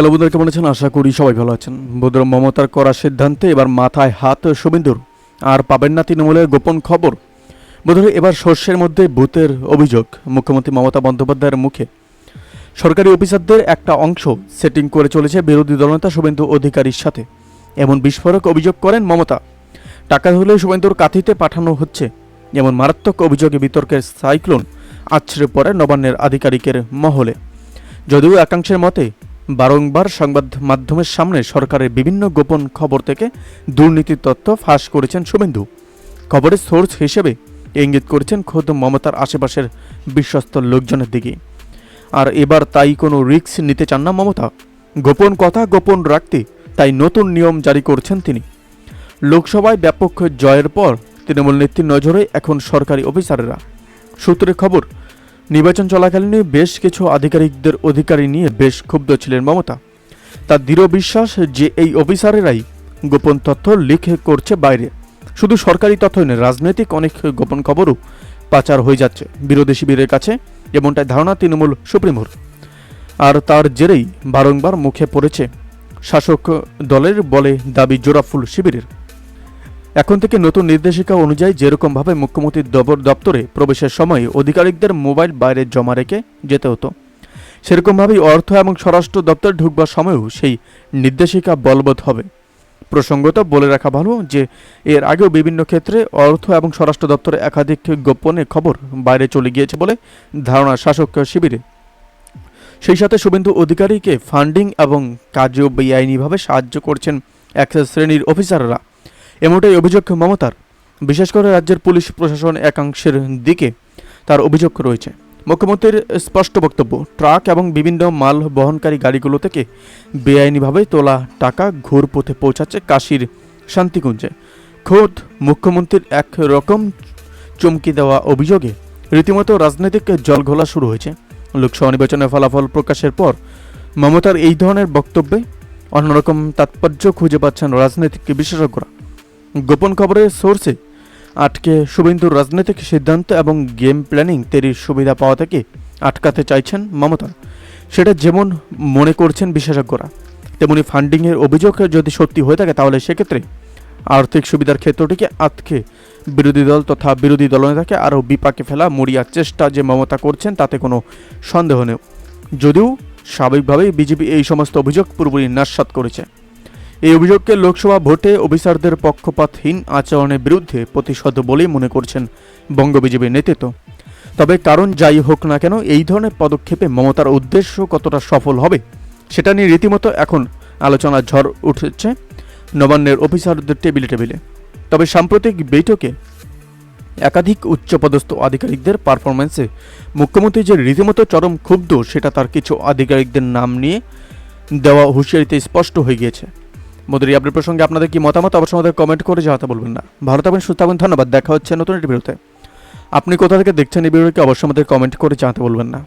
Hello বন্ধুরা, কেমন আছেন? আশা করি সবাই ভালো আছেন। বন্ধুরা, মমতার করা সিদ্ধান্তে এবার মাথায় হাত শুভেন্দুর আর পাবেন না তৃণমূলের গোপন খবর। বন্ধুরা, এবার শস্যের মধ্যে ভূতের অভিযোগ। মুখ্যমন্ত্রী মমতা বন্দ্যোপাধ্যায়ের মুখে। সরকারি অফিসারদের একটা অংশ সেটিং করে চলেছে বিরোধী দলনেতা শুভেন্দু অধিকারীর সাথে। এমন বিস্ফোরক অভিযোগ করেন মমতা। টাকা হলে শুভেন্দুর কাঁথিতে পাঠানো হচ্ছে। এমন মারাত্মক অভিযোগে বিতর্কের সাইক্লোন আছড়ে পড়ে নবান্নের আধিকারিকের মহলে। যদিও একাংশের মতে বারংবার সংবাদ মাধ্যমের সামনে সরকারের বিভিন্ন গোপন খবর থেকে দুর্নীতির তথ্য ফাঁস করেছেন শুভেন্দু। খবরের সোর্স হিসেবে ইঙ্গিত করেছেন খোদ মমতার আশেপাশের বিশ্বস্ত লোকজনের দিকে। আর এবার তাই কোনো রিস্ক নিতে চান না মমতা। গোপন কথা গোপন রাখতে তাই নতুন নিয়ম জারি করছেন তিনি। লোকসভায় ব্যাপক জয়ের পর তৃণমূল নেত্রীর নজরে এখন সরকারি অফিসারেরা। সূত্রে খবর নির্বাচন চলাকালীন বেশ কিছু আধিকারিকদের অধিকারী নিয়ে বেশ ক্ষুব্ধ ছিলেন মমতা। তার দৃঢ় বিশ্বাস যে এই অফিসারেরাই গোপন তথ্য লিখে করছে বাইরে। শুধু সরকারি তথ্য নয়, রাজনৈতিক অনেক গোপন খবরও পাচার হয়ে যাচ্ছে। বিরোধী শিবিরের কাছে এমনটাই ধারণা তৃণমূল সুপ্রিমোর আর তার জেরেই বারংবার মুখে পড়েছে শাসক দলের বলে দাবি জোড়াফুল শিবিরের। এখন থেকে নতুন নির্দেশিকা অনুযায়ী যেরকমভাবে মুখ্যমন্ত্রীর দবর দপ্তরে প্রবেশের সময় অধিকারিকদের মোবাইল বাইরে জমা রেখে যেতে হতো, সেরকমভাবেই অর্থ এবং স্বরাষ্ট্র দপ্তর ঢুকবার সময়ও সেই নির্দেশিকা বলবৎ হবে। প্রসঙ্গত বলে রাখা ভালো যে, এর আগেও বিভিন্ন ক্ষেত্রে অর্থ এবং স্বরাষ্ট্র দপ্তরে একাধিক গোপনে খবর বাইরে চলে গিয়েছে বলে ধারণা শাসক শিবিরে। সেই সাথে শুভেন্দু অধিকারীকে ফান্ডিং এবং কাজেও বেআইনিভাবে সাহায্য করছেন এক শ্রেণির অফিসাররা। এমনটাই অভিযোগ মমতার। বিশেষ করে রাজ্যের পুলিশ প্রশাসন একাংশের দিকে তার অভিযোগ রয়েছে। মুখ্যমন্ত্রীর স্পষ্ট বক্তব্য, ট্রাক এবং বিভিন্ন মাল বহনকারী গাড়িগুলো থেকে বেআইনিভাবে তোলা টাকা ঘুরপথে পৌঁছাচ্ছে কাশীর শান্তিকুঞ্জে। খোদ মুখ্যমন্ত্রীর এক রকম চমকি দেওয়া অভিযোগে রীতিমতো রাজনৈতিক জলঘোলা শুরু হয়েছে। লোকসভা নির্বাচনের ফলাফল প্রকাশের পর মমতার এই ধরনের বক্তব্যে অন্যরকম তাৎপর্য খুঁজে পাচ্ছেন রাজনৈতিক বিশেষজ্ঞরা। গোপন খবরের সোর্সে, আটকে শুভেন্দুর রাজনৈতিক সিদ্ধান্ত এবং গেম প্ল্যানিং তৈরির সুবিধা পাওয়া থেকে আটকাতে চাইছেন মমতা। সেটা যেমন মনে করছেন বিশেষজ্ঞরা, তেমনি ফান্ডিংয়ের অভিযোগ যদি সত্যি হয়ে থাকে তাহলে সেক্ষেত্রে আর্থিক সুবিধার ক্ষেত্রটিকে আটকে বিরোধী দল তথা বিরোধী দলনেতাকে আরও বিপাকে ফেলা মরিয়ার চেষ্টা যে মমতা করছেন তাতে কোনো সন্দেহ নেই। যদিও স্বাভাবিকভাবেই বিজেপি এই সমস্ত অভিযোগ পুরোপুরি নাস্বাত করেছে। এই অভিযোগকে লোকসভা ভোটে অফিসারদের পক্ষপাতহীন আচরণের বিরুদ্ধে প্রতিশোধ বলেই মনে করছেন বঙ্গ বিজেপির নেতৃত্ব। তবে কারণ যাই হোক না কেন, এই ধরনের পদক্ষেপে মমতার উদ্দেশ্য কতটা সফল হবে, সেটা নিয়ে রীতিমতো এখন আলোচনার ঝড় উঠেছে নবান্নের অফিসারদের টেবিলে টেবিলে। তবে সাম্প্রতিক বৈঠকে একাধিক উচ্চপদস্থ আধিকারিকদের পারফরমেন্সে মুখ্যমন্ত্রী যে রীতিমতো চরম ক্ষুব্ধ, সেটা তার কিছু আধিকারিকদের নাম নিয়ে দেওয়া হুঁশিয়ারিতে স্পষ্ট হয়ে গিয়েছে। মোদী আপডেট প্রসঙ্গে আপনাদের কি মতামত? অবশ্যই আমাদের কমেন্ট করে জানাতে বলবেন না। ভালো থাকবেন, সুস্থ থাকবেন, ধন্যবাদ। দেখা হচ্ছে নতুন একটি ভিডিওতে। আপনি কোথা থেকে দেখছেন এই ভিডিওকে অবশ্যই আমাদের কমেন্ট করে জানাতে বলবেন না।